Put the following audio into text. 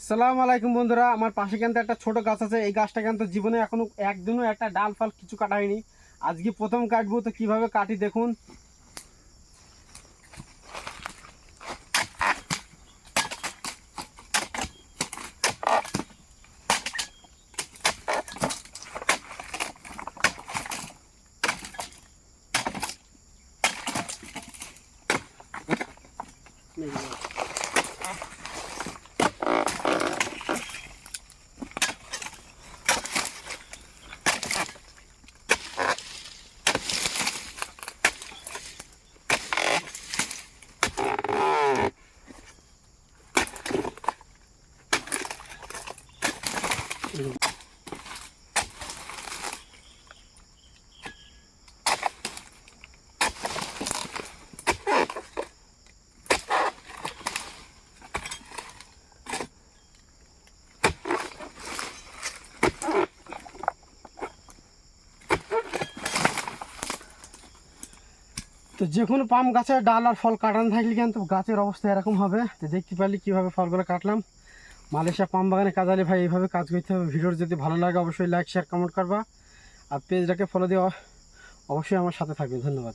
আসসালামু আলাইকুম বন্ধুরা, আমার পাশে কিন্তু একটা ছোট গাছ আছে। এই গাছটা কিন্তু জীবনে এখনও একদিনও একটা ডাল ফাল কিছু কাটা হয়নি। আজকে প্রথম কাটবো, তো কীভাবে কাটি দেখুন। তো যে কোনো পাম গাছের ডাল আর ফল কাটানো থাকলে কিন্তু গাছের অবস্থা এরকম হবে। তো দেখতে পারলি কীভাবে ফলগুলো কাটলাম। মালয়েশিয়া পাম বাগানে কাজ ভাই এইভাবে কাজ করতে হবে। ভিডিওর যদি ভালো লাগে অবশ্যই লাইক শেয়ার কমেন্ট করবা। আর পেজটাকে ফলো দেওয়া অবশ্যই আমার সাথে থাকবে। ধন্যবাদ।